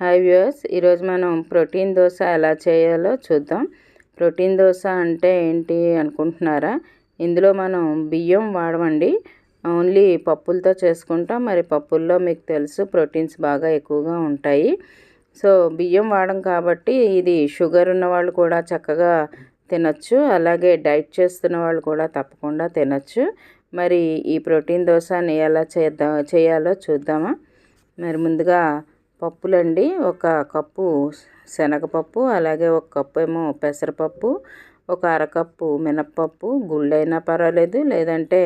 Hi viewers ఈరోజు మనం protein dosa ఎలా చేయాలో చూద్దాం. ప్రోటీన్ దోశ అంటే ఏంటి అనుకుంటున్నారా? ఇందులో మనం బియ్యం వాడమండి. ఓన్లీ పప్పులతో చేసుకుంటాం. మరి పప్పుల్లో మీకు తెలుసు ప్రోటీన్స్ బాగా ఎక్కువగా ఉంటాయి. సో బియ్యం వాడడం కాబట్టి ఇది షుగర్ ఉన్న వాళ్ళు కూడా చక్కగా తినచ్చు. అలాగే డైట్ చేస్తున్న వాళ్ళు కూడా తప్పకుండా తినచ్చు. మరి ఈ ప్రోటీన్ దోశని ఎలా చేద్దాం చేయాలో చూద్దామా? మరి ముందుగా పప్పులండి. ఒక కప్పు శనగపప్పు అలాగే ఒక కప్పు ఏమో పెసరపప్పు ఒక అరకప్పు మినప్పప్పు. గుళ్ళైనా పర్వాలేదు లేదంటే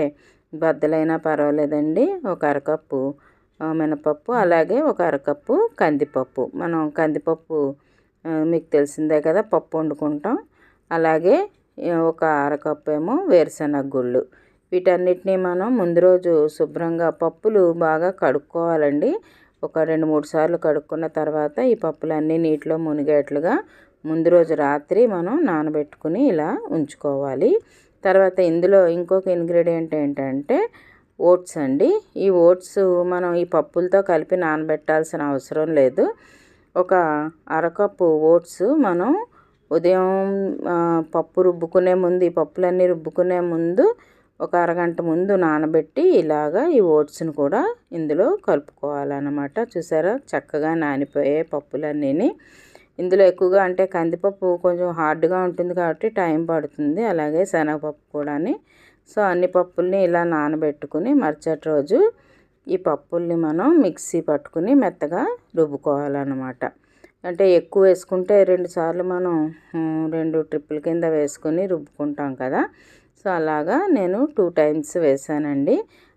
బద్దలైనా పర్వాలేదండి. ఒక అరకప్పు మినపప్పు అలాగే ఒక అరకప్పు కందిపప్పు. మనం కందిపప్పు మీకు తెలిసిందే కదా పప్పు వండుకుంటాం. అలాగే ఒక అరకప్పు ఏమో వేరుశనగ గుళ్ళు వీటన్నిటిని మనం ముందు రోజు శుభ్రంగా పప్పులు బాగా కడుక్కోవాలండి. ఒక రెండు మూడు సార్లు కడుక్కున్న తర్వాత ఈ పప్పులన్నీ నీటిలో మునిగేట్లుగా ముందు రోజు రాత్రి మనం నానబెట్టుకుని ఇలా ఉంచుకోవాలి. తర్వాత ఇందులో ఇంకొక ఇంగ్రీడియంట్ ఏంటంటే ఓట్స్ అండి. ఈ ఓట్స్ మనం ఈ పప్పులతో కలిపి నానబెట్టాల్సిన అవసరం లేదు. ఒక అరకప్పు ఓట్స్ మనం ఉదయం పప్పు రుబ్బుకునే ముందు ఈ పప్పులన్నీ రుబ్బుకునే ముందు ఒక అరగంట ముందు నానబెట్టి ఇలాగా ఈ ఓట్స్ని కూడా ఇందులో కలుపుకోవాలన్నమాట. చూసారా? చక్కగా నానిపోయే పప్పులన్నీ ఇందులో ఎక్కువగా అంటే కందిపప్పు కొంచెం హార్డ్గా ఉంటుంది కాబట్టి టైం పడుతుంది. అలాగే శనగపప్పు కూడా సో అన్ని పప్పుల్ని ఇలా నానబెట్టుకుని మరుసటి రోజు ఈ పప్పుల్ని మనం మిక్సీ పట్టుకుని మెత్తగా రుబ్బుకోవాలన్నమాట. అంటే ఎక్కువ వేసుకుంటే రెండుసార్లు మనం రెండు ట్రిప్పుల కింద వేసుకొని రుబ్బుకుంటాం కదా. సో అలాగా నేను టూ టైమ్స్ వేసానండి.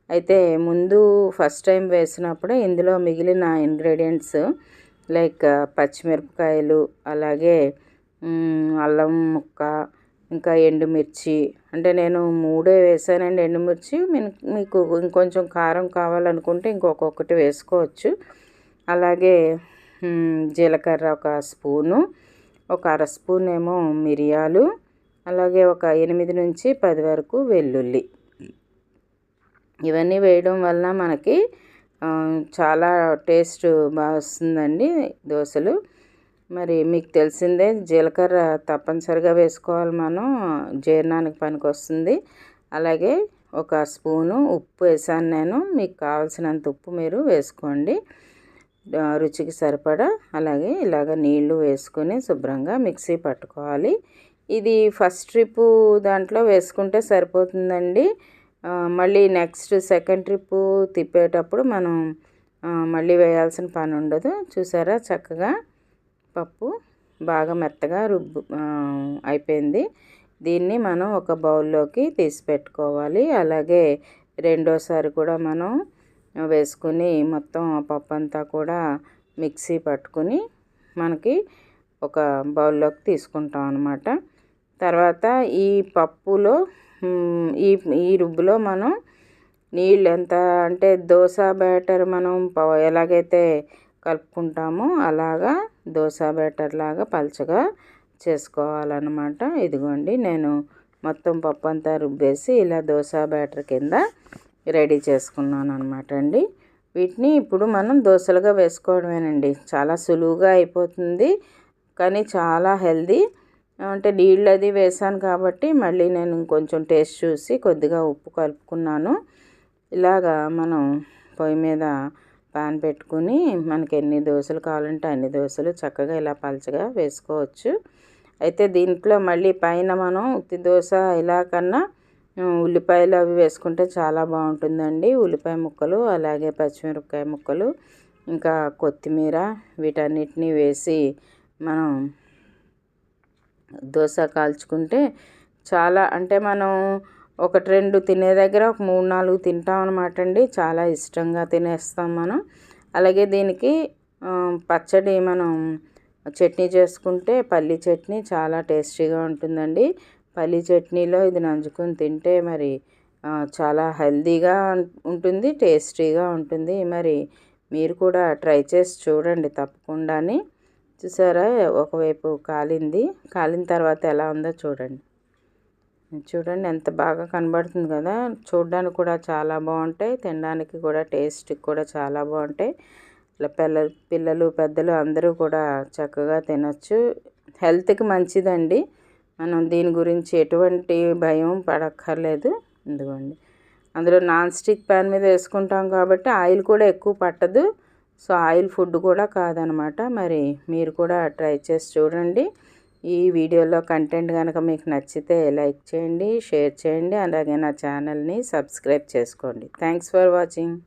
అయితే ముందు ఫస్ట్ టైం వేసినప్పుడే ఇందులో మిగిలిన ఇంగ్రీడియంట్స్ లైక్ పచ్చిమిరపకాయలు అలాగే అల్లం ముక్క ఇంకా ఎండుమిర్చి. అంటే నేను మూడే వేసానండి ఎండుమిర్చి. మీకు ఇంకొంచెం కారం కావాలనుకుంటే ఇంకొకటి వేసుకోవచ్చు. అలాగే జీలకర్ర ఒక స్పూను ఒక అర స్పూన్ ఏమో మిరియాలు అలాగే ఒక ఎనిమిది నుంచి పది వరకు వెల్లుల్లి. ఇవన్నీ వేయడం వల్ల మనకి చాలా టేస్ట్ బాగా వస్తుందండి దోశలు. మరి మీకు తెలిసిందే జీలకర్ర తప్పనిసరిగా వేసుకోవాలి మనం జీర్ణానికి పనికి వస్తుంది అలాగే ఒక స్పూను ఉప్పు వేసాను నేను మీకు కావాల్సినంత ఉప్పు మీరు వేసుకోండి. రుచికి సరిపడా అలాగే ఇలాగ నీళ్ళు వేసుకొని శుభ్రంగా మిక్సీ పట్టుకోవాలి. ఇది ఫస్ట్ ట్రిప్పు దాంట్లో వేసుకుంటే సరిపోతుందండి. మళ్ళీ నెక్స్ట్ సెకండ్ ట్రిప్పు తిప్పేటప్పుడు మనం మళ్ళీ వేయాల్సిన పని ఉండదు. చూసారా? చక్కగా పప్పు బాగా మెత్తగా రుబ్బు అయిపోయింది. దీన్ని మనం ఒక బౌల్లోకి తీసి పెట్టుకోవాలి. అలాగే రెండోసారి కూడా మనం వేసుకుని మొత్తం పప్పు అంతా కూడా మిక్సీ పట్టుకుని మనకి ఒక బౌల్లోకి తీసుకుంటాం అనమాట తర్వాత ఈ పప్పులో ఈ ఈ రుబ్బులో మనం నీళ్ళు ఎంత అంటే దోశ బ్యాటర్ మనం ఎలాగైతే కలుపుకుంటామో అలాగా దోశ బ్యాటర్ లాగా పలచగా చేసుకోవాలన్నమాట. ఇదిగోండి నేను మొత్తం పప్పు అంతా రుబ్బేసి ఇలా దోశ బ్యాటర్ కింద రెడీ చేసుకున్నాను అనమాట అండి. వీటిని ఇప్పుడు మనం దోశలుగా వేసుకోవడమేనండి. చాలా సులువుగా అయిపోతుంది కానీ చాలా హెల్దీ అంటే నీళ్ళు అది వేసాను కాబట్టి మళ్ళీ నేను కొంచెం టేస్ట్ చూసి కొద్దిగా ఉప్పు కలుపుకున్నాను. ఇలాగా మనం పొయ్యి మీద పాన్ పెట్టుకుని మనకి ఎన్ని దోశలు కావాలంటే అన్ని దోశలు చక్కగా ఇలా పలచగా వేసుకోవచ్చు. అయితే దీంట్లో మళ్ళీ పైన మనం ఉత్తి దోశ ఇలా కన్నా ఉల్లిపాయలు అవి వేసుకుంటే చాలా బాగుంటుందండి. ఉల్లిపాయ ముక్కలు అలాగే పచ్చిమిరపకాయ ముక్కలు ఇంకా కొత్తిమీర వీటన్నిటిని వేసి మనం దోశ కాల్చుకుంటే చాలా అంటే మనం ఒకటి రెండు తినే దగ్గర ఒక మూడు నాలుగు తింటాం అనమాట అండి. చాలా ఇష్టంగా తినేస్తాం మనం. అలాగే దీనికి పచ్చడి మనం చట్నీ చేసుకుంటే పల్లి చట్నీ చాలా టేస్టీగా ఉంటుందండి. పల్లి చట్నీలో ఇది నంచుకొని తింటే మరి చాలా హెల్దీగా ఉంటుంది టేస్టీగా ఉంటుంది. మరి మీరు కూడా ట్రై చేసి చూడండి తప్పకుండాని. చూసారా? ఒకవైపు కాలింది. కాలిన తర్వాత ఎలా ఉందో చూడండి. చూడండి ఎంత బాగా కనబడుతుంది కదా. చూడడానికి కూడా చాలా బాగుంటాయి. తినడానికి కూడా టేస్ట్కి కూడా చాలా బాగుంటాయి. ఇలా పిల్ల పిల్లలు పెద్దలు అందరూ కూడా చక్కగా తినచ్చు. హెల్త్కి మంచిదండి. మనం దీని గురించి ఎటువంటి భయం పడక్కర్లేదు. ఎందుకండి అందులో నాన్ స్టిక్ ప్యాన్ మీద వేసుకుంటాం కాబట్టి ఆయిల్ కూడా ఎక్కువ పట్టదు. సో ఆయిల్ ఫుడ్ కూడా కాదనమాట. మరి మీరు కూడా ట్రై చేసి చూడండి. ఈ వీడియోలో కంటెంట్ కనుక మీకు నచ్చితే లైక్ చేయండి షేర్ చేయండి అలాగే నా ఛానల్ని సబ్స్క్రైబ్ చేసుకోండి. Thanks for watching.